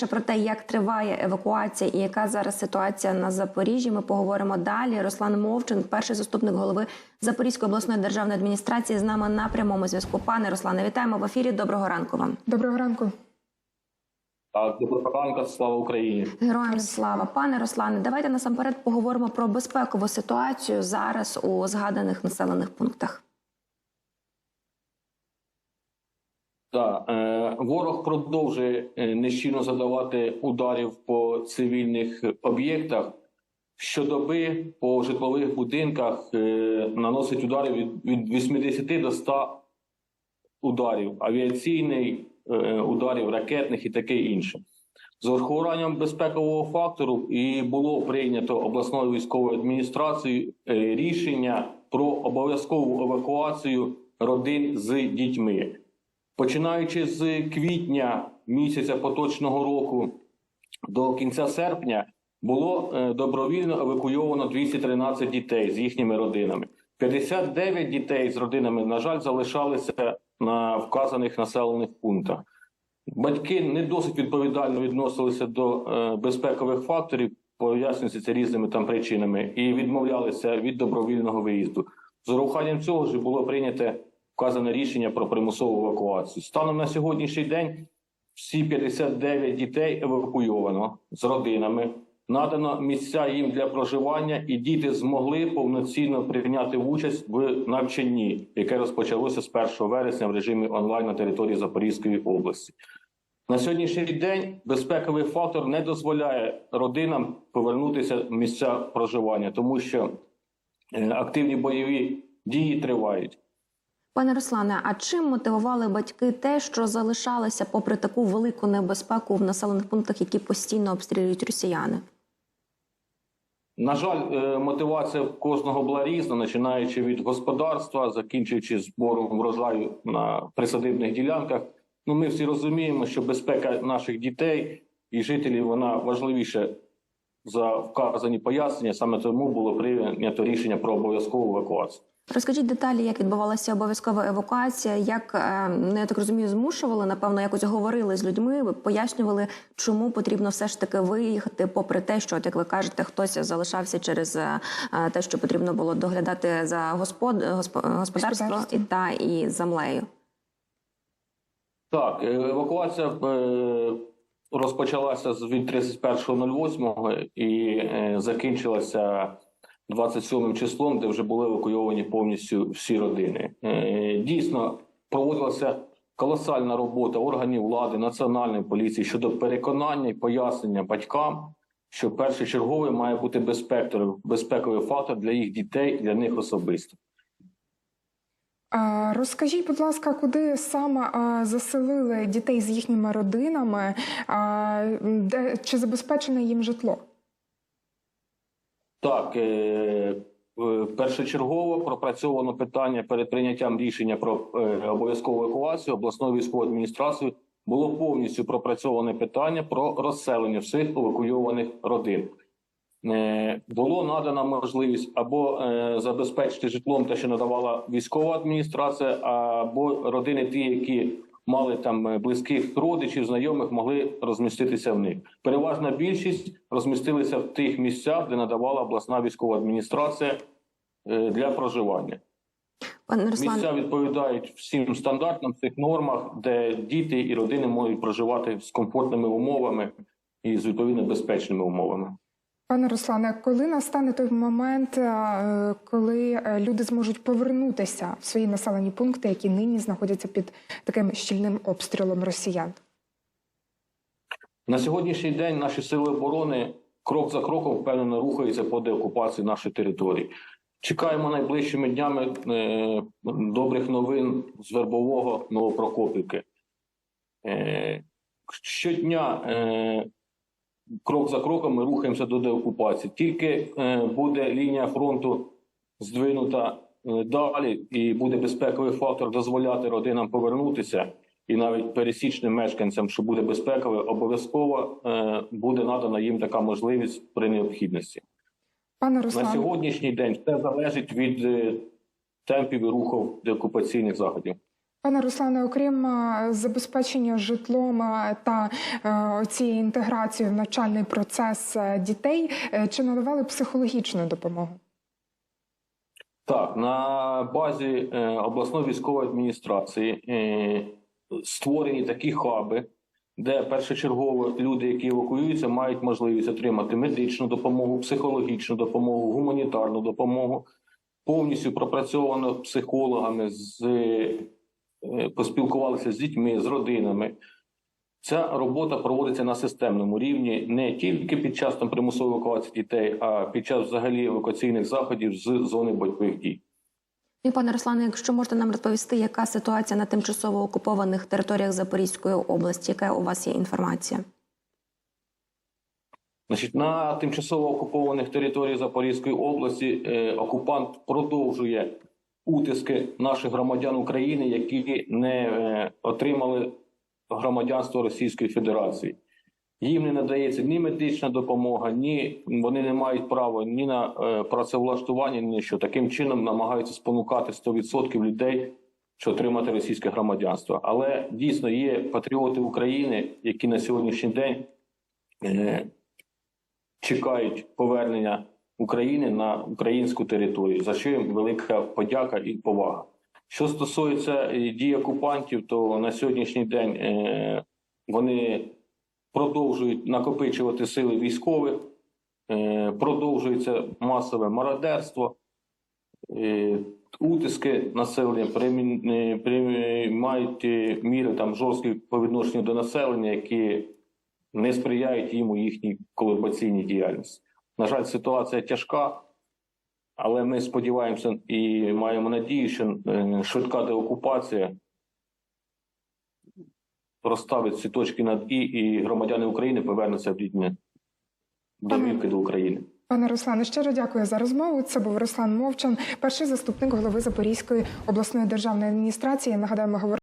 Детальніше про те, як триває евакуація і яка зараз ситуація на Запоріжжі, ми поговоримо далі. Руслан Мовчин, перший заступник голови Запорізької обласної державної адміністрації, з нами на прямому зв'язку. Пане Руслане, вітаємо в ефірі. Доброго ранку вам. Доброго ранку. Доброго ранку, слава Україні. Героям слава, пане Руслане. Давайте насамперед поговоримо про безпекову ситуацію зараз у згаданих населених пунктах. Так, е, ворог продовжує е, нещільно задавати ударів по цивільних об'єктах. Щодоби по житлових будинках е, наносить удари від, від 80 до 100 ударів, авіаційний, е, ударів ракетних і таке інше. З урахуванням безпекового фактору і було прийнято обласною військовою адміністрацією рішення про обов'язкову евакуацію родин з дітьми. Починаючи з квітня місяця поточного року до кінця серпня було е, добровільно евакуйовано 213 дітей з їхніми родинами. 59 дітей з родинами, на жаль, залишалися на вказаних населених пунктах. Батьки не досить відповідально відносилися до е, безпекових факторів, пояснюється це різними там причинами, і відмовлялися від добровільного виїзду. З урахуванням цього ж було прийнято вказане рішення про примусову евакуацію. Станом на сьогоднішній день всі 59 дітей евакуйовано з родинами. Надано місця їм для проживання, і діти змогли повноцінно прийняти участь в навчанні, яке розпочалося з 1 вересня в режимі онлайн на території Запорізької області. На сьогоднішній день безпековий фактор не дозволяє родинам повернутися в місця проживання, тому що е, активні бойові дії тривають. Пане Руслане, а чим мотивували батьки те, що залишалися попри таку велику небезпеку в населених пунктах, які постійно обстрілюють росіяни? На жаль, е, мотивація кожного була різна, починаючи від господарства, закінчуючи збором врожаю на присадибних ділянках. Ну, ми всі розуміємо, що безпека наших дітей і жителів вона важливіша за вказані пояснення. Саме тому було прийнято рішення про обов'язкову евакуацію. Розкажіть деталі, як відбувалася обов'язкова евакуація, як е, ну, я так розумію, змушували, напевно, якось говорили з людьми, пояснювали, чому потрібно все ж таки виїхати, попри те, що, от, як ви кажете, хтось залишався через е, те, що потрібно було доглядати за господ... госп- господарство і та і землею. Так, е, евакуація розпочалася з- від 31.08 і закінчилася 27 числом, де вже були евакуйовані повністю всі родини. Е, Дійсно, проводилася колосальна робота органів влади, національної поліції щодо переконання і пояснення батькам, що першочерговий має бути безпековий, фактор для їх дітей, для них особисто. Розкажіть, будь ласка, куди саме заселили дітей з їхніми родинами? Де, чи забезпечене їм житло? Так, е, е, першочергово пропрацьовано питання перед прийняттям рішення про е, обов'язкову евакуацію обласною військовою адміністрацією. Було повністю пропрацьоване питання про розселення всіх евакуйованих родин. Було надана можливість або забезпечити житлом те, що надавала військова адміністрація, або родини, ті, які мали там е, близьких родичів, знайомих, могли розміститися в них. Переважна більшість розмістилися в тих місцях, де надавала обласна військова адміністрація е, для проживання. Пане Місця відповідають всім стандартам, цих нормах, де діти і родини можуть проживати з комфортними умовами і з відповідно безпечними умовами. Пане Руслане, коли настане той момент, е, коли е, люди зможуть повернутися в свої населені пункти, які нині знаходяться під таким щільним обстрілом росіян? На сьогоднішній день наші сили оборони крок за кроком впевнено рухаються по деокупації нашої території. Чекаємо найближчими днями е, добрих новин з Вербового Новопрокопівки. Щодня крок за кроком ми рухаємося до деокупації. Тільки е, буде лінія фронту здвинута е, далі, і буде безпековий фактор дозволяти родинам повернутися, і навіть пересічним мешканцям, що буде безпекове, обов'язково е, буде надана їм така можливість при необхідності. Пане На сьогоднішній день все залежить від темпів і рухів деокупаційних заходів. Пане Руслане, окрім е, забезпечення житлом е, та е, цієї інтеграції в навчальний процес дітей, чи надавали психологічну допомогу? Так, на базі обласної військової адміністрації створені такі хаби, де першочергово люди, які евакуюються, мають можливість отримати медичну допомогу, психологічну допомогу, гуманітарну допомогу, повністю пропрацьовано психологами, з, поспілкувалися з дітьми, з родинами. Ця робота проводиться на системному рівні не тільки під час там примусової евакуації дітей, а під час взагалі евакуаційних заходів з зони бойових дій. І пане Руслане, якщо можете нам розповісти, яка ситуація на тимчасово окупованих територіях Запорізької області, яка у вас є інформація? Значить, на тимчасово окупованих територіях Запорізької області е, окупант продовжує утиски наших громадян України, які не е, отримали громадянство Російської Федерації. Їм не надається ні медична допомога, ні вони не мають права ні на е, працевлаштування, ні що. Таким чином намагаються спонукати 100% людей, що отримати російське громадянство. Але дійсно є патріоти України, які на сьогоднішній день. Е, чекають повернення України на українську територію, за що їм велика подяка і повага. Що стосується е, дій окупантів, то на сьогоднішній день е, вони продовжують накопичувати сили військових, е, продовжується масове мародерство, утиски населення приймають міри там жорсткі по відношенню до населення, які не сприяють їм у їхній колабораційній діяльності. На жаль, ситуація тяжка, але ми сподіваємося і маємо надію, що е, швидка деокупація розставить всі точки над і, і громадяни України повернуться в рідні домівки до України. Пане Руслане, щиро дякую за розмову. Це був Руслан Мовчан, перший заступник голови Запорізької обласної державної адміністрації. Нагадаю, ми говорили